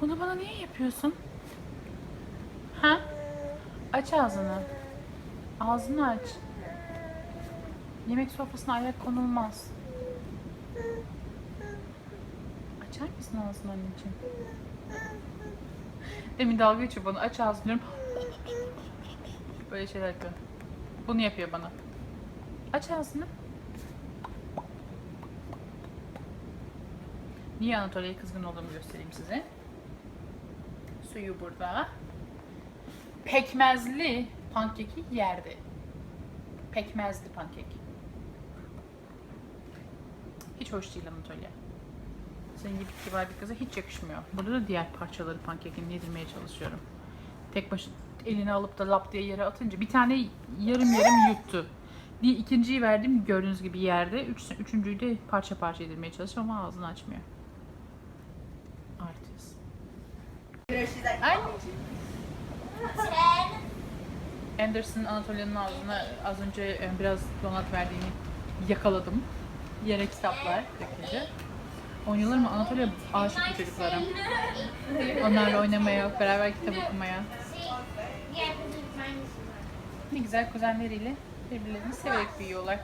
Bunu bana niye yapıyorsun? Ha? Aç ağzını. Ağzını aç. Yemek sofrasına ayak konulmaz. Açar mısın ağzını anneciğim? Demin dalga geçiyor bana. Aç ağzını diyorum. Böyle şeyler yapıyor. Bunu yapıyor bana. Aç ağzını. Niye Anatolia'ya kızgın olduğumu göstereyim size. Suyu burada. Pekmezli pankeki yerde. Pekmezli pankek. Hiç hoş değil Anatolia. Senin gibi kibar bir kıza hiç yakışmıyor. Burada da diğer parçaları pankekin yedirmeye çalışıyorum. Tek başına elini alıp da lap diye yere atınca bir tane yarım yarım yuttu. Bir ikinciyi verdim gördüğünüz gibi yerde. Üç, üçüncüyü de parça parça yedirmeye çalışıyorum ama ağzını açmıyor. Anneciğim. Anderson Anatolia'nın ağzına az önce e, biraz donat verdiğini yakaladım. Yere kitaplar döküldü. Oynuyorlar mı? Anatolia aşık bu çocuklara. Onlarla oynamaya, beraber kitap okumaya. Ne güzel kuzenleriyle birbirlerini severek büyüyorlar.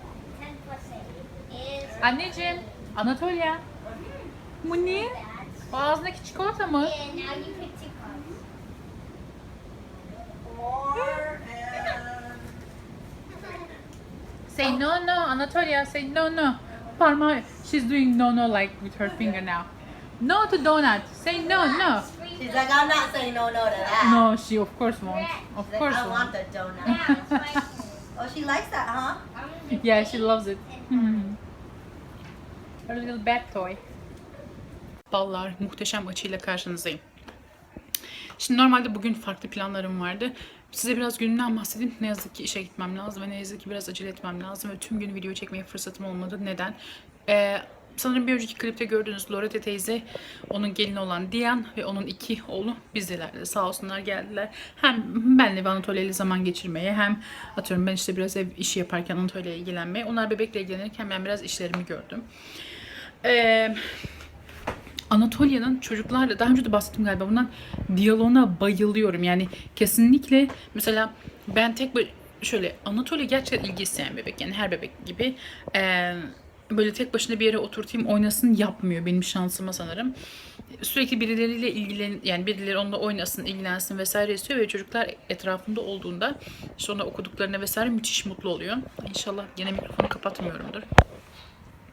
Anneciğim, Anatolia. Bu ne? O ağzındaki çikolata mı? Say no no, Anatolia, say no no. Parmağı, she's doing no no like with her finger now. No to donut. Say no no. She's like, I'm not saying no, no to that. No, she of course won't. Of She's like, course I want won't. the donut. oh, she likes that, huh? Yeah, she loves it. Hmm. Her little bad toy. Ballar muhteşem açıyla karşınızdayım. Şimdi normalde bugün farklı planlarım vardı. Size biraz günümden bahsedeyim. Ne yazık ki işe gitmem lazım ve ne yazık ki biraz acele etmem lazım ve tüm gün video çekmeye fırsatım olmadı. Neden? Ee, sanırım bir önceki klipte gördüğünüz Loretta teyze, onun gelini olan Dian ve onun iki oğlu bizdelerdi. Sağ olsunlar geldiler. Hem benle ve Anatolia zaman geçirmeye hem atıyorum ben işte biraz ev işi yaparken Anatolia ile ilgilenmeye. Onlar bebekle ilgilenirken ben biraz işlerimi gördüm. Ee, Anatolia'nın çocuklarla daha önce de bahsettim galiba bundan diyaloğuna bayılıyorum. Yani kesinlikle mesela ben tek bir şöyle Anatolia gerçekten ilgi isteyen bebek yani her bebek gibi Ee, böyle tek başına bir yere oturtayım oynasın yapmıyor benim şansıma sanırım. Sürekli birileriyle ilgilen yani birileri onunla oynasın, ilgilensin vesaire istiyor ve çocuklar etrafında olduğunda ona okuduklarına vesaire müthiş mutlu oluyor. İnşallah yine mikrofonu kapatmıyorumdur.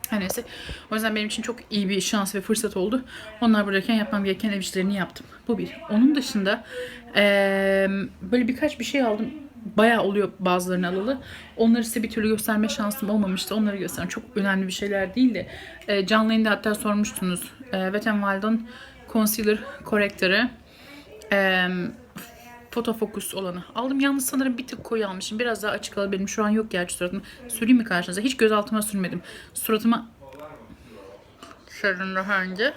Her neyse. O yüzden benim için çok iyi bir şans ve fırsat oldu. Onlar buradayken yapmam gereken ev işlerini yaptım. Bu bir. Onun dışında eee, böyle birkaç bir şey aldım. Bayağı oluyor bazılarını alalı. Onları size bir türlü gösterme şansım olmamıştı. Onları göstereyim. Çok önemli bir şeyler değil de. E, canlı yayında hatta sormuştunuz. E, Wet Concealer Corrector'ı. E, fotofokus olanı. Aldım yalnız sanırım bir tık koyu almışım. Biraz daha açık alabilirim. Şu an yok gerçi suratım. Süreyim mi karşınıza? Hiç göz altıma sürmedim. Suratıma sürdüm daha önce.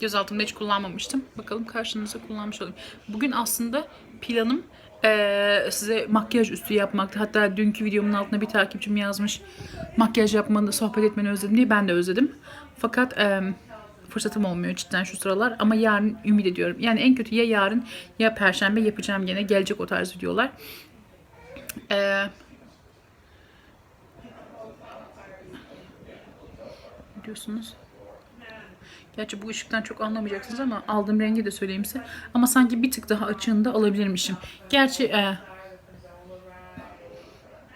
Göz altımda hiç kullanmamıştım. Bakalım karşınıza kullanmış olayım. Bugün aslında planım eee, size makyaj üstü yapmaktı. Hatta dünkü videomun altına bir takipçim yazmış. Makyaj yapmanı, sohbet etmeni özledim diye ben de özledim. Fakat eee, fırsatım olmuyor cidden şu sıralar. Ama yarın ümit ediyorum. Yani en kötü ya yarın ya perşembe yapacağım gene. Gelecek o tarz videolar. Ne diyorsunuz? Gerçi bu ışıktan çok anlamayacaksınız ama aldığım rengi de söyleyeyim size. Ama sanki bir tık daha açığında alabilirmişim. Gerçi e,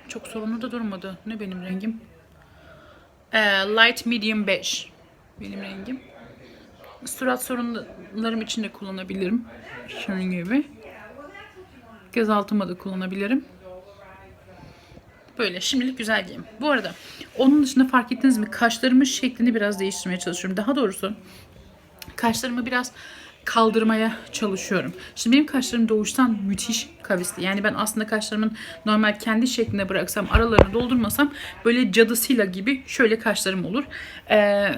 çok sorunlu da durmadı. Ne benim rengim? E, light medium beige. Benim rengim. Surat sorunlarım için de kullanabilirim. Şunun gibi. Göz altıma da kullanabilirim. Böyle şimdilik güzel giyim. Bu arada onun dışında fark ettiniz mi kaşlarımın şeklini biraz değiştirmeye çalışıyorum. Daha doğrusu kaşlarımı biraz kaldırmaya çalışıyorum. Şimdi benim kaşlarım doğuştan müthiş kavisli. Yani ben aslında kaşlarımın normal kendi şeklinde bıraksam aralarını doldurmasam böyle cadısıyla gibi şöyle kaşlarım olur. Ee,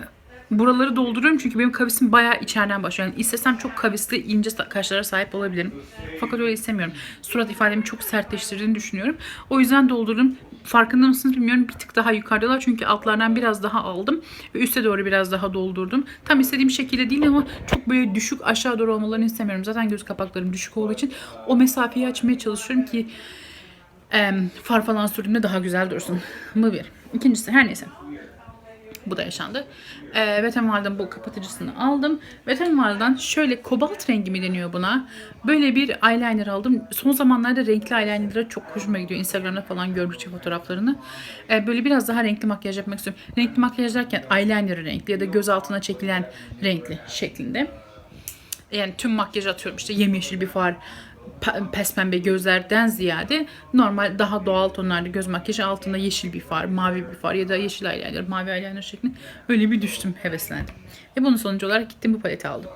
buraları dolduruyorum çünkü benim kavisim bayağı içeriden başlıyor. Yani istesem çok kavisli ince kaşlara sahip olabilirim. Fakat öyle istemiyorum. Surat ifademi çok sertleştirdiğini düşünüyorum. O yüzden doldurdum. Farkında mısınız bilmiyorum. Bir tık daha yukarıdalar çünkü altlardan biraz daha aldım ve üste doğru biraz daha doldurdum. Tam istediğim şekilde değil ama çok böyle düşük aşağı doğru olmalarını istemiyorum. Zaten göz kapaklarım düşük olduğu için o mesafeyi açmaya çalışıyorum ki em, far falan sürdüğümde daha güzel dursun. Bu bir. İkincisi her neyse. Bu da yaşandı. Ee, Vetemval'den bu kapatıcısını aldım. Vetemval'dan şöyle kobalt rengi mi deniyor buna? Böyle bir eyeliner aldım. Son zamanlarda renkli eyeliner'a çok hoşuma gidiyor. Instagram'da falan gördükçe fotoğraflarını. Ee, böyle biraz daha renkli makyaj yapmak istiyorum. Renkli makyaj derken eyeliner renkli ya da göz altına çekilen renkli şeklinde. Yani tüm makyaj atıyorum işte yemyeşil bir far, pes pembe gözlerden ziyade normal daha doğal tonlarda göz makyajı altında yeşil bir far, mavi bir far ya da yeşil eyeliner, mavi eyeliner şeklinde öyle bir düştüm, heveslendim. Ve bunun sonucu olarak gittim bu paleti aldım.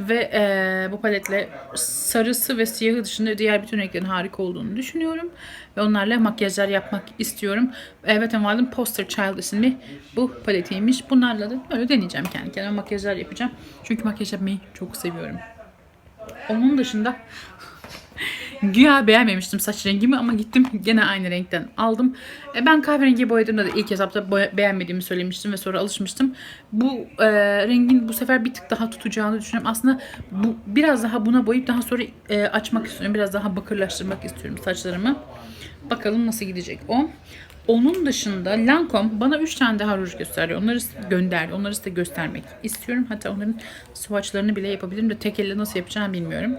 Ve eee, bu paletle sarısı ve siyahı dışında diğer bütün renklerin harika olduğunu düşünüyorum. Ve onlarla makyajlar yapmak istiyorum. Evet Enval'ın Poster Child isimli bu paletiymiş. Bunlarla da böyle deneyeceğim kendi kendime makyajlar yapacağım. Çünkü makyaj yapmayı çok seviyorum. Onun dışında güya beğenmemiştim saç rengimi ama gittim gene aynı renkten aldım. E, ben kahverengi boyadığımda da ilk hesapta boya- beğenmediğimi söylemiştim ve sonra alışmıştım. Bu e, rengin bu sefer bir tık daha tutacağını düşünüyorum. Aslında bu biraz daha buna boyayıp daha sonra e, açmak istiyorum. Biraz daha bakırlaştırmak istiyorum saçlarımı. Bakalım nasıl gidecek o. Onun dışında Lancome bana 3 tane daha ruj gösteriyor. Onları gönderdi. Onları size göstermek istiyorum. Hatta onların swatchlarını bile yapabilirim de tek elle nasıl yapacağımı bilmiyorum.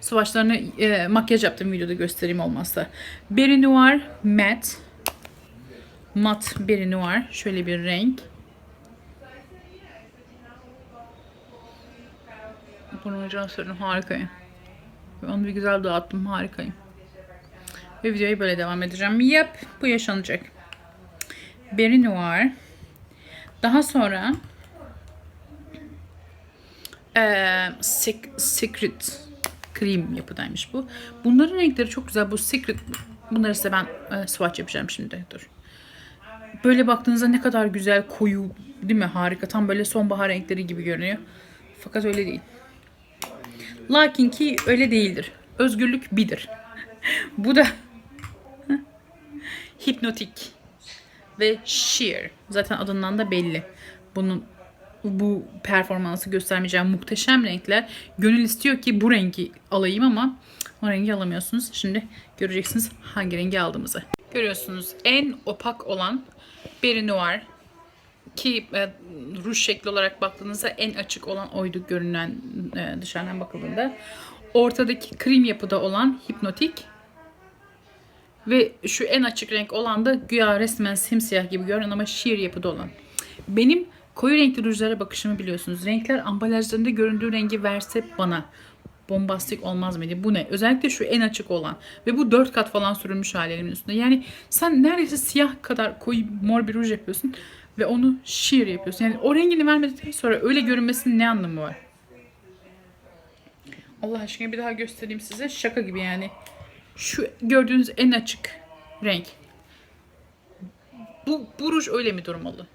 Swatchlarını e, makyaj yaptığım videoda göstereyim olmazsa. Berry Noir Matte. Mat Berry Noir. Şöyle bir renk. Bunu hocam harikayım. Onu bir güzel dağıttım harikayım. Ve videoyu böyle devam edeceğim. Yap bu yaşanacak. Berry Noir. Daha sonra Sec- Secret Cream yapıdaymış bu. Bunların renkleri çok güzel. Bu Secret bunları size ben e, swatch yapacağım şimdi. Dur. Böyle baktığınızda ne kadar güzel koyu değil mi? Harika. Tam böyle sonbahar renkleri gibi görünüyor. Fakat öyle değil. Lakin ki öyle değildir. Özgürlük bidir. bu da hipnotik ve sheer. Zaten adından da belli. Bunun bu performansı göstermeyeceğim muhteşem renkler. Gönül istiyor ki bu rengi alayım ama o rengi alamıyorsunuz. Şimdi göreceksiniz hangi rengi aldığımızı. Görüyorsunuz en opak olan Berry Noir ki e, ruj şekli olarak baktığınızda en açık olan oydu görünen e, dışarıdan bakıldığında. Ortadaki krem yapıda olan hipnotik ve şu en açık renk olan da güya resmen simsiyah gibi görünen ama sheer yapıda olan. Benim koyu renkli rujlara bakışımı biliyorsunuz. Renkler ambalajlarında göründüğü rengi verse bana bombastik olmaz mıydı? Bu ne? Özellikle şu en açık olan. Ve bu 4 kat falan sürülmüş hallerimin üstünde. Yani sen neredeyse siyah kadar koyu mor bir ruj yapıyorsun ve onu sheer yapıyorsun. Yani o rengini vermedikten sonra öyle görünmesinin ne anlamı var? Allah aşkına bir daha göstereyim size. Şaka gibi yani. Şu gördüğünüz en açık renk. Bu, bu ruj öyle mi durmalı?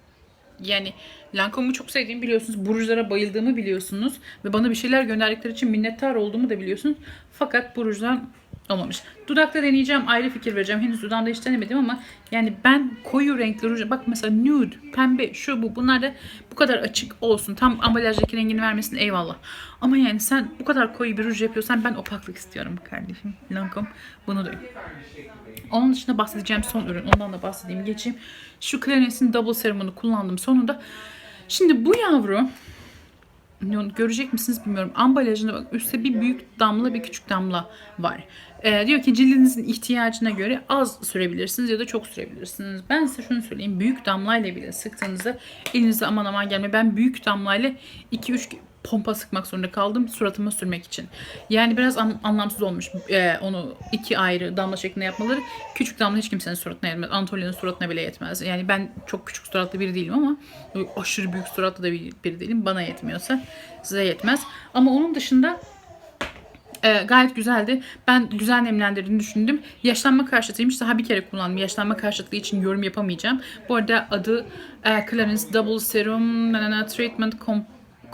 Yani Lancome'u çok sevdiğimi biliyorsunuz. Bu rujlara bayıldığımı biliyorsunuz. Ve bana bir şeyler gönderdikleri için minnettar olduğumu da biliyorsunuz. Fakat bu rujdan olmamış. Dudakta deneyeceğim. Ayrı fikir vereceğim. Henüz dudağımda hiç denemedim ama yani ben koyu renkli ruj bak mesela nude, pembe, şu bu bunlar da bu kadar açık olsun. Tam ambalajdaki rengini vermesin eyvallah. Ama yani sen bu kadar koyu bir ruj yapıyorsan ben opaklık istiyorum kardeşim. Lancome bunu diyor. Onun dışında bahsedeceğim son ürün. Ondan da bahsedeyim. Geçeyim. Şu Clarines'in Double Serum'unu kullandım sonunda. Şimdi bu yavru görecek misiniz bilmiyorum. Ambalajında bak üstte bir büyük damla bir küçük damla var. Ee, diyor ki cildinizin ihtiyacına göre az sürebilirsiniz ya da çok sürebilirsiniz. Ben size şunu söyleyeyim. Büyük damlayla bile sıktığınızda elinize aman aman gelme. Ben büyük damlayla 2-3 pompa sıkmak zorunda kaldım suratıma sürmek için. Yani biraz an- anlamsız olmuş ee, onu iki ayrı damla şeklinde yapmaları. Küçük damla hiç kimsenin suratına yetmez. Anatolia'nın suratına bile yetmez. Yani ben çok küçük suratlı biri değilim ama aşırı büyük suratlı da bir- biri değilim. Bana yetmiyorsa size yetmez. Ama onun dışında Ee, gayet güzeldi. Ben güzel nemlendirdiğini düşündüm. Yaşlanma karşıtıymış. Daha bir kere kullandım. Yaşlanma karşıtlığı için yorum yapamayacağım. Bu arada adı e, Clarins Double Serum Treatment Com-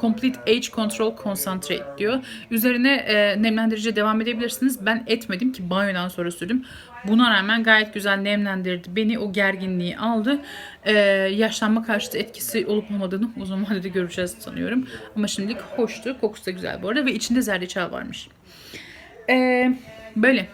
Complete Age Control Concentrate diyor. Üzerine e, nemlendirici devam edebilirsiniz. Ben etmedim ki banyodan sonra sürdüm. Buna rağmen gayet güzel nemlendirdi. Beni o gerginliği aldı. E, yaşlanma karşıtı etkisi olup olmadığını uzun vadede göreceğiz sanıyorum. Ama şimdilik hoştu. Kokusu da güzel bu arada. Ve içinde zerdeçal varmış. E, böyle.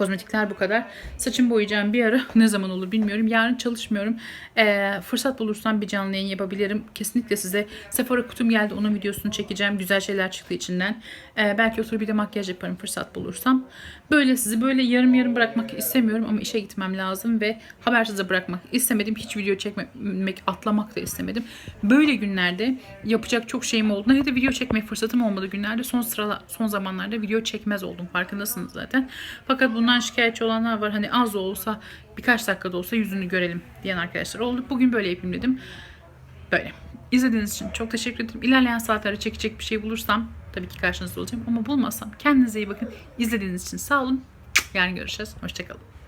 Kozmetikler bu kadar. Saçımı boyayacağım bir ara ne zaman olur bilmiyorum. Yarın çalışmıyorum. Ee, fırsat bulursam bir canlı yayın yapabilirim. Kesinlikle size Sephora kutum geldi. Onun videosunu çekeceğim. Güzel şeyler çıktı içinden. Ee, belki oturup bir de makyaj yaparım fırsat bulursam. Böyle sizi böyle yarım yarım bırakmak istemiyorum ama işe gitmem lazım ve habersiz de bırakmak istemedim. Hiç video çekmemek, atlamak da istemedim. Böyle günlerde yapacak çok şeyim olduğunda ya da video çekmek fırsatım olmadığı günlerde son sıra son zamanlarda video çekmez oldum. Farkındasınız zaten. Fakat bundan şikayetçi olanlar var. Hani az olsa birkaç dakikada olsa yüzünü görelim diyen arkadaşlar oldu. Bugün böyle yapayım dedim. Böyle. İzlediğiniz için çok teşekkür ederim. İlerleyen saatlerde çekecek bir şey bulursam tabii ki karşınızda olacağım. Ama bulmasam kendinize iyi bakın. İzlediğiniz için sağ olun. Yarın görüşeceğiz. Hoşçakalın.